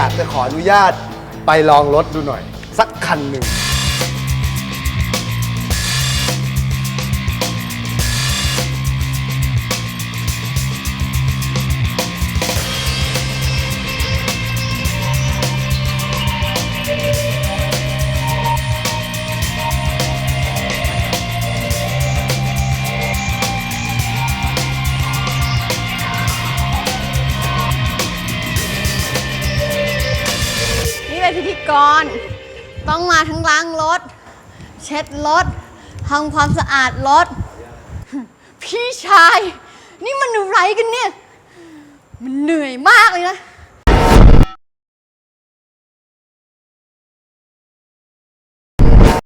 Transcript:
อยากจะขออนุญาตไปลองรถดูหน่อย สักคันหนึ่ง เป็นพิธีกร ต้องมาทั้งล้างรถ เช็ดรถทำความสะอาดรถ พี่ชาย นี่มันอะไรกันเนี่ย มันเหนื่อยมากเลยนะ